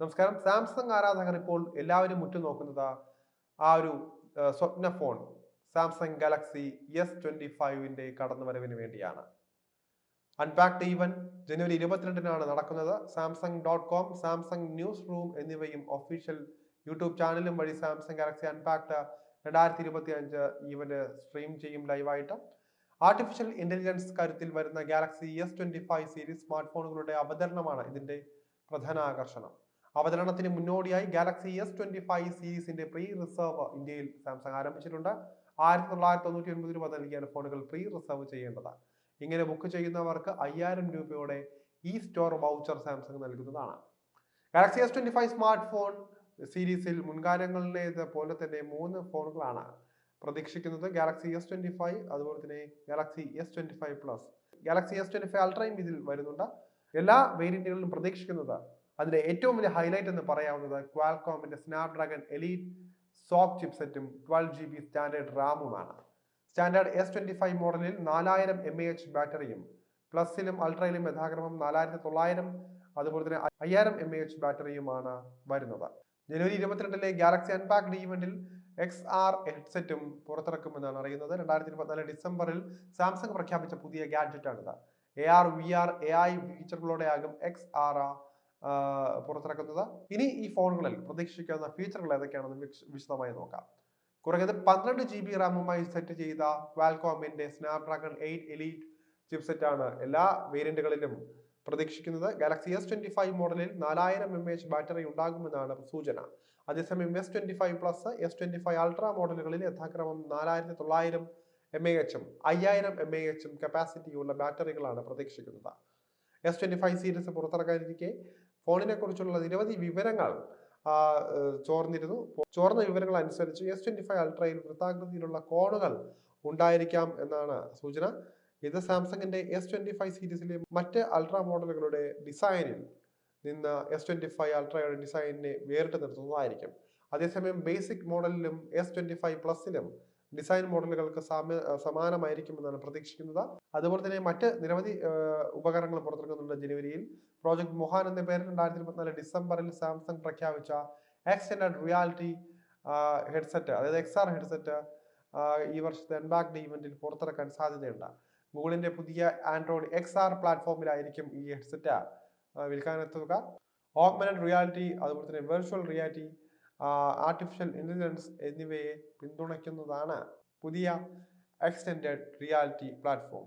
നമസ്കാരം. സാംസങ് ആരാധകർ ഇപ്പോൾ എല്ലാവരും ഉറ്റുനോക്കുന്നത് ആ ഒരു സ്വപ്ന phone. Samsung Galaxy S twenty ഫൈവിന്റെ കടന്നുവരവിന് വേണ്ടിയാണ്. അൺപാക്ട് ഈവൻ ജനുവരി ഇരുപത്തിരണ്ടിനാണ് നടക്കുന്നത്. Samsung dot com Samsung news room എന്നിവയും ഒഫീഷ്യൽ യൂട്യൂബ് ചാനലും വഴി സാംസങ് ഗാലക്സി അൺപാക്ട് രണ്ടായിരത്തി ഇരുപത്തി അഞ്ച് ഈവന്റ് സ്ട്രീം ചെയ്യും ലൈവായിട്ട് ആർട്ടിഫിഷ്യൽ ഇന്റലിജൻസ് കരുത്തിൽ വരുന്ന Galaxy S twenty five series smart ഫോണുകളുടെ അവതരണമാണ് ഇതിന്റെ പ്രധാന ആകർഷണം. അവതരണത്തിന് മുന്നോടിയായി ഗാലക്സി എസ് ട്വന്റി ഫൈവ് സീരീസിന്റെ പ്രീ റിസർവ് ഇന്ത്യയിൽ സാംസങ് ആരംഭിച്ചിട്ടുണ്ട്. ആയിരത്തി തൊള്ളായിരത്തി തൊണ്ണൂറ്റി ഒൻപത് രൂപ നൽകിയാണ് ഫോണുകൾ പ്രീ റിസർവ് ചെയ്യേണ്ടത്. ഇങ്ങനെ ബുക്ക് ചെയ്യുന്നവർക്ക് അയ്യായിരം രൂപയുടെ ഈ സ്റ്റോർ വൗച്ചർ സാംസങ് നൽകുന്നതാണ്. Galaxy S twenty five smart phone സീരീസിൽ മുൻകാലങ്ങളിലേത് പോലെ തന്നെ മൂന്ന് ഫോണുകളാണ് പ്രതീക്ഷിക്കുന്നത്. ഗാലക്സി എസ് ട്വന്റി ഫൈവ് അതുപോലെ തന്നെ Galaxy S twenty five plus Galaxy S twenty five അൾട്രയും ഇതിൽ വരുന്നുണ്ട്. എല്ലാ വേരിയന്റുകളിലും പ്രതീക്ഷിക്കുന്നത് അതിന്റെ ഏറ്റവും വലിയ ഹൈലൈറ്റ് എന്ന് പറയാവുന്നത് ക്വാൽകോമിന്റെ സ്നാപ്ഡ്രാഗൺ എലീറ്റ് സോഫ്റ്റ് ചിപ്സെറ്റും ട്വൽവ് ജി ബി സ്റ്റാൻഡേർഡ് റാമുമാണ് സ്റ്റാൻഡേർഡ് എസ് ട്വന്റി ഫൈവ് മോഡലിൽ നാലായിരം എം എ എച്ച് ബാറ്ററിയും പ്ലസിലും അൾട്രയിലും യഥാക്രമം നാലായിരത്തി തൊള്ളായിരം അതുപോലെ തന്നെ അയ്യായിരം എം എ എച്ച് ബാറ്ററിയുമാണ് വരുന്നത്. ജനുവരി ഇരുപത്തിരണ്ടിലെ ഗാലക്സി അൺപാക്ഡ് ഈവന്റിൽ എക്സ് ആർ ഹെഡ്സെറ്റും പുറത്തിറക്കുമെന്നാണ് അറിയുന്നത്. രണ്ടായിരത്തി ഇരുപത്തിനാല് ഡിസംബറിൽ സാംസങ് പ്രഖ്യാപിച്ച പുതിയ ഗാഡ്ജറ്റാണിത് A R V R A I ഫീച്ചറുകളോടെയാകും X R പുറത്തിറക്കുന്നത്. ഇനി ഈ ഫോണുകളിൽ പ്രതീക്ഷിക്കുന്ന ഫീച്ചറുകൾ ഏതൊക്കെയാണെന്ന് വിശ- വിശദമായി നോക്കാം. കുറഞ്ഞത് പന്ത്രണ്ട് ജി ബി റാമുമായി സെറ്റ് ചെയ്ത ക്വാൽകോമിന്റെ സ്നാപ്ഡ്രാഗൺ എയ്റ്റ് എലീറ്റ് ചിപ്സെറ്റ് ആണ് എല്ലാ വേരിയന്റുകളിലും പ്രതീക്ഷിക്കുന്നത്. ഗാലക്സി എസ് ട്വന്റി ഫൈവ് മോഡലിൽ നാലായിരം എം എച്ച് ബാറ്ററി ഉണ്ടാകുമെന്നാണ് സൂചന. അതേസമയം S twenty five plus S twenty five ultra മോഡലുകളിൽ യഥാക്രമം നാലായിരത്തി തൊള്ളായിരം എം എ എച്ചും അയ്യായിരം എം എ എച്ചും കപ്പാസിറ്റിയുള്ള ബാറ്ററികളാണ് പ്രതീക്ഷിക്കുന്നത്. എസ് ട്വന്റി ഫൈവ് സീരീസ് പുറത്തിറക്കാനിരിക്കെ. ഫോണിനെ കുറിച്ചുള്ള നിരവധി വിവരങ്ങൾ ചോർന്നിരുന്നു. ചോർന്ന വിവരങ്ങൾ അനുസരിച്ച് എസ് ട്വന്റി ഫൈവ് അൾട്രയിൽ വൃത്താകൃതിയിലുള്ള കോണുകൾ ഉണ്ടായിരിക്കാം എന്നാണ് സൂചന. ഇത് സാംസങ്ങിന്റെ എസ് ട്വന്റി ഫൈവ് സീരീസിലെ മറ്റ് അൾട്ര മോഡലുകളുടെ ഡിസൈനിൽ നിന്ന് എസ് ട്വന്റി ഫൈവ് അൾട്രയുടെ ഡിസൈനിനെ വേറിട്ട് നിർത്തുന്നതായിരിക്കും. അതേസമയം ബേസിക് മോഡലിലും എസ് ട്വന്റി ഫൈവ് പ്ലസിലും ഡിസൈൻ മോഡലുകൾക്ക് സാമ്യ സമാനമായിരിക്കുമെന്നാണ് പ്രതീക്ഷിക്കുന്നത്. അതുപോലെ തന്നെ മറ്റ് നിരവധി ഉപകരണങ്ങൾ പുറത്തിറക്കുന്നുണ്ട് ജനുവരിയിൽ പ്രോജക്ട് മൊഹാൻ എന്ന പേരിൽ രണ്ടായിരത്തി ഇരുപത്തിനാല് ഡിസംബറിൽ സാംസങ് പ്രഖ്യാപിച്ച എക്സ്റ്റൻഡ് റിയാലിറ്റി ഹെഡ്സെറ്റ് അതായത് എക്സ് ആർ ഹെഡ്സെറ്റ് ഈ വർഷത്തെ അൺബാക്ഡ് ഇവന്റിൽ പുറത്തിറക്കാൻ സാധ്യതയുണ്ട്. ഗൂഗിളിന്റെ പുതിയ ആൻഡ്രോയിഡ് എക്സ് ആർ പ്ലാറ്റ്ഫോമിലായിരിക്കും ഈ ഹെഡ്സെറ്റ് വിൽക്കാനെത്തുക ഓഗ്മെന്റഡ് റിയാലിറ്റി അതുപോലെ തന്നെ വെർച്വൽ റിയാലിറ്റി ആർട്ടിഫിഷ്യൽ ഇന്റലിജൻസ് എന്നിവയെ പിന്തുണയ്ക്കുന്നതാണ് പുതിയ എക്സ്റ്റൻഡഡ് റിയാലിറ്റി പ്ലാറ്റ്ഫോം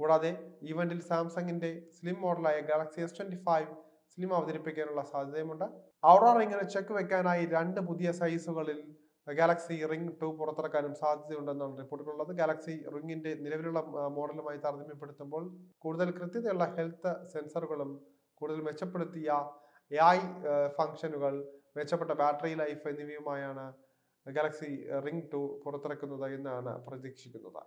കൂടാതെ ഈവന്റിൽ സാംസങ്ങിന്റെ slim മോഡലായ Galaxy S twenty five slim അവതരിപ്പിക്കാനുള്ള സാധ്യതയുമുണ്ട്. ഔറ റിങ്ങിന് ചെക്ക് വെക്കാനായി രണ്ട് പുതിയ സൈസുകളിൽ ഗാലക്സി റിംഗ് ടു പുറത്തിറക്കാനും സാധ്യതയുണ്ടെന്നാണ് റിപ്പോർട്ടുകളുള്ളത് ഗാലക്സി റിംഗിന്റെ നിലവിലുള്ള മോഡലുമായി താരതമ്യപ്പെടുത്തുമ്പോൾ കൂടുതൽ കൃത്യതയുള്ള ഹെൽത്ത് സെൻസറുകളും കൂടുതൽ മെച്ചപ്പെടുത്തിയ എ ഐ ഫംഗ്ഷനുകൾ മെച്ചപ്പെട്ട ബാറ്ററി ലൈഫ് എന്നിവയുമായാണ് ഗാലക്സി റിംഗ് ടു പുറത്തിറക്കുന്നത് എന്നാണ് പ്രതീക്ഷിക്കുന്നത്.